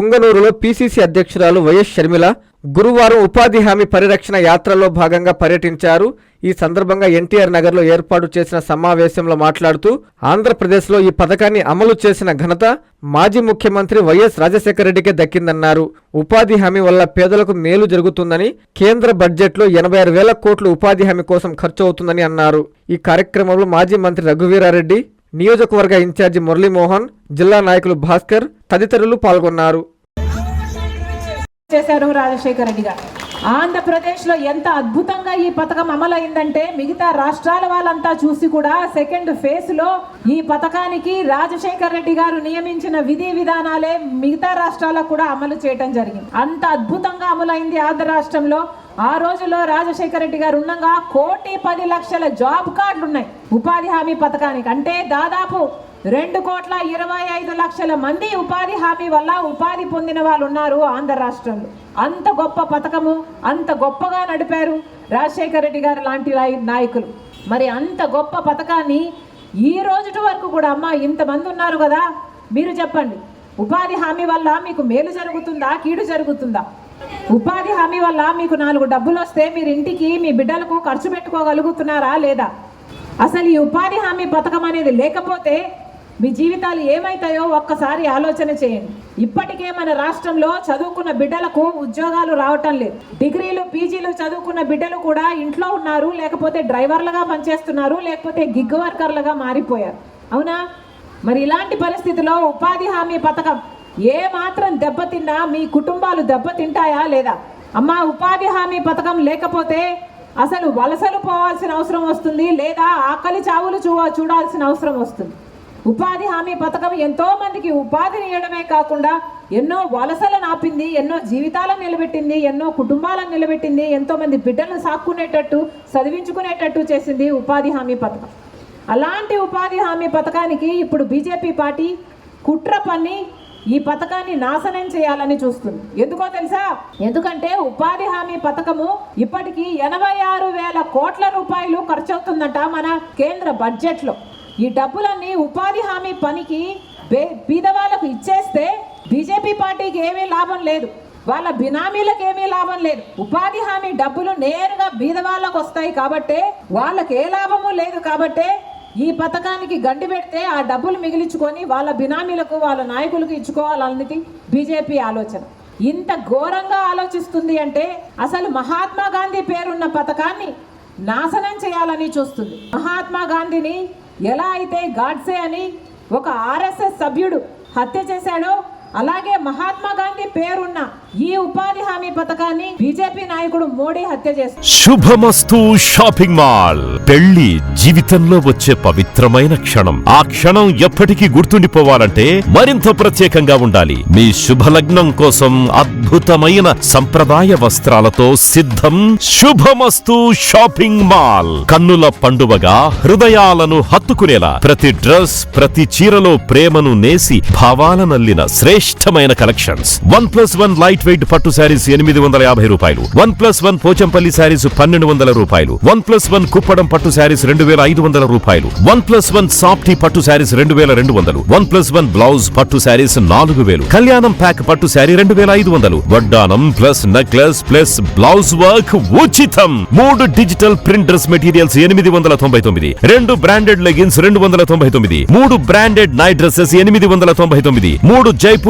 పుంగనూరులో PCC అధ్యక్షురాలు YS Sharmila గురువారం ఉపాధి హామీ పరిరక్షణ యాత్రలో భాగంగా పర్యటించారు. ఈ సందర్భంగా ఎన్టీఆర్ నగర్లో ఏర్పాటు చేసిన సమావేశంలో మాట్లాడుతూ ఆంధ్రప్రదేశ్లో ఈ పథకాన్ని అమలు చేసిన ఘనత మాజీ ముఖ్యమంత్రి వైఎస్ రాజశేఖర రెడ్డికే దక్కిందన్నారు. ఉపాధి హామీ వల్ల పేదలకు మేలు జరుగుతుందని కేంద్ర బడ్జెట్లో ఎనభై ఆరు వేల కోట్లు ఉపాధి హామీ కోసం ఖర్చు అవుతుందని అన్నారు. ఈ కార్యక్రమంలో మాజీ మంత్రి రఘువీరారెడ్డి నియోజకవర్గ ఇన్ఛార్జి మురళీమోహన్ జిల్లా నాయకులు భాస్కర్ తదితరులు పాల్గొన్నారు. చేశారు రాజశేఖర రెడ్డి గారు. ఆంధ్రప్రదేశ్లో ఎంత అద్భుతంగా ఈ పథకం అమలైందంటే మిగతా రాష్ట్రాల వాళ్ళంతా చూసి కూడా సెకండ్ ఫేజ్లో ఈ పథకానికి రాజశేఖర్ రెడ్డి గారు నియమించిన విధి విధానాలే మిగతా రాష్ట్రాలకు కూడా అమలు చేయటం జరిగింది. అంత అద్భుతంగా అమలైంది ఆంధ్ర రాష్ట్రంలో ఆ రోజుల్లో రాజశేఖర రెడ్డి గారు ఉండగా కోటి పది లక్షల జాబ్ కార్డులు ఉన్నాయి ఉపాధి హామీ పథకానికి అంటే దాదాపు రెండు కోట్ల ఇరవై ఐదు లక్షల మంది ఉపాధి హామీ వల్ల ఉపాధి పొందిన వాళ్ళు ఉన్నారు ఆంధ్ర రాష్ట్రంలో. అంత గొప్ప పథకము అంత గొప్పగా నడిపారు రాజశేఖర రెడ్డి గారు లాంటి నాయకులు. మరి అంత గొప్ప పథకాన్ని ఈ రోజుటి వరకు కూడా అమ్మ ఇంతమంది ఉన్నారు కదా మీరు చెప్పండి. ఉపాధి హామీ వల్ల మీకు మేలు జరుగుతుందా కీడు జరుగుతుందా? ఉపాధి హామీ వల్ల మీకు నాలుగు డబ్బులు వస్తే మీరు ఇంటికి మీ బిడ్డలకు ఖర్చు పెట్టుకోగలుగుతున్నారా లేదా? అసలు ఈ ఉపాధి హామీ పథకం అనేది లేకపోతే మీ జీవితాలు ఏమవుతాయో ఒక్కసారి ఆలోచన చేయండి. ఇప్పటికే మన రాష్ట్రంలో చదువుకున్న బిడ్డలకు ఉద్యోగాలు రావటం లేదు. డిగ్రీలు పీజీలు చదువుకున్న బిడ్డలు కూడా ఇంట్లో ఉన్నారు లేకపోతే డ్రైవర్లుగా పనిచేస్తున్నారు లేకపోతే గిగ్ వర్కర్లుగా మారిపోయారు. అవునా? మరి ఇలాంటి పరిస్థితిలో ఉపాధి హామీ పథకం ఏ మాత్రం దెబ్బతిన్నా మీ కుటుంబాలు దెబ్బతింటాయా లేదా? అమ్మ ఉపాధి హామీ పథకం లేకపోతే అసలు వలసలు పోవాల్సిన అవసరం వస్తుంది లేదా ఆకలి చావులు చూ చూడాల్సిన అవసరం వస్తుంది? ఉపాధి హామీ పథకం ఎంతో మందికి ఉపాధిని ఇవ్వడమే కాకుండా ఎన్నో వలసలను ఆపింది ఎన్నో జీవితాలను నిలబెట్టింది ఎన్నో కుటుంబాలను నిలబెట్టింది ఎంతో మంది బిడ్డలను సాక్కునేటట్టు చదివించుకునేటట్టు చేసింది ఉపాధి హామీ పథకం. అలాంటి ఉపాధి హామీ పథకానికి ఇప్పుడు బీజేపీ పార్టీ కుట్ర పన్ని ఈ పథకాన్ని నాశనం చేయాలని చూస్తుంది. ఎందుకో తెలుసా? ఎందుకంటే ఉపాధి హామీ పథకము ఇప్పటికి ఎనభై ఆరు వేల కోట్ల రూపాయలు ఖర్చు అవుతుందంట మన కేంద్ర బడ్జెట్లో. ఈ డబ్బులన్నీ ఉపాధి హామీ పనికి బీదవాళ్ళకు ఇచ్చేస్తే బీజేపీ పార్టీకి ఏమీ లాభం లేదు. వాళ్ళ బినామీలకు ఏమీ లాభం లేదు. ఉపాధి హామీ డబ్బులు నేరుగా బీదవాళ్ళకు వస్తాయి కాబట్టే వాళ్ళకి ఏ లాభము లేదు కాబట్టే ఈ పథకానికి గండి పెడితే ఆ డబ్బులు మిగిలించుకొని వాళ్ళ బినామీలకు వాళ్ళ నాయకులకు ఇచ్చుకోవాలన్నది బీజేపీ ఆలోచన. ఇంత ఘోరంగా ఆలోచిస్తుంది అంటే అసలు మహాత్మా గాంధీ పేరున్న పథకాన్ని నాశనం చేయాలని చూస్తుంది. మహాత్మా గాంధీని ఎలా అయితే గాడ్సే అని ఒక ఆర్ఎస్ఎస్ సభ్యుడు హత్య చేశాడో అలాగే మహాత్మా గాంధీ పేరున్న ఈ ఉపాధి హామీ పథకాన్ని బీజేపీ నాయకుడు మోడీ హత్య చేశారు. శుభమస్తు షాపింగ్ మాల్. పెళ్ళి జీవితంలో వచ్చే పవిత్రమైన క్షణం. ఆ క్షణం ఎప్పటికీ గుర్తుండిపోవాలంటే మరింత ప్రత్యేకంగా ఉండాలి. మీ శుభలగ్నం కోసం అద్భుతమైన సంప్రదాయ వస్త్రాలతో సిద్ధం శుభమస్తు షాపింగ్ మాల్. కన్నుల పండువగా హృదయాలను హత్తుకునేలా. ప్రతి డ్రెస్ ప్రతి చీరలో ప్రేమను నేసి భావాలనల్లిన శ్రేష్టమైన collections. One plus one light weight పట్టు శారీస్ ఎనిమిది వందల యాభై రూపాయలు. One plus one Pochampally saris పన్నెండు వందల రూపాయలు. వన్ ప్లస్ వన్ కుప్పడం పట్టు శారీస్ రెండు వేల ఐదు వందల రూపాయలు. వన్ ప్లస్ వన్ సాఫ్టీ పట్టు శారీస్ రెండు వేల రెండు వందలు. వన్ ప్లస్ వన్ బ్లౌజ్ పట్టు శారీస్ నాలుగు వేలు. కళ్యాణం ప్యాక్ పట్టు శారీ రెండు వేల ఐదు వందలు. వడ్డానం plus necklace plus blouse work ఉచితం. మూడు డిజిటల్ ప్రింట్ డ్రెస్ మెటీరియల్స్ ఎనిమిది వందల తొంభై తొమ్మిది. రెండు బ్రాండెడ్ లెగిన్స్ రెండు వందల తొంభై తొమ్మిది. మూడు బ్రాండెడ్ నైట్ డ్రెస్సెస్ ఎనిమిది వందల తొంభై తొమ్మిది. మూడు జైపూర్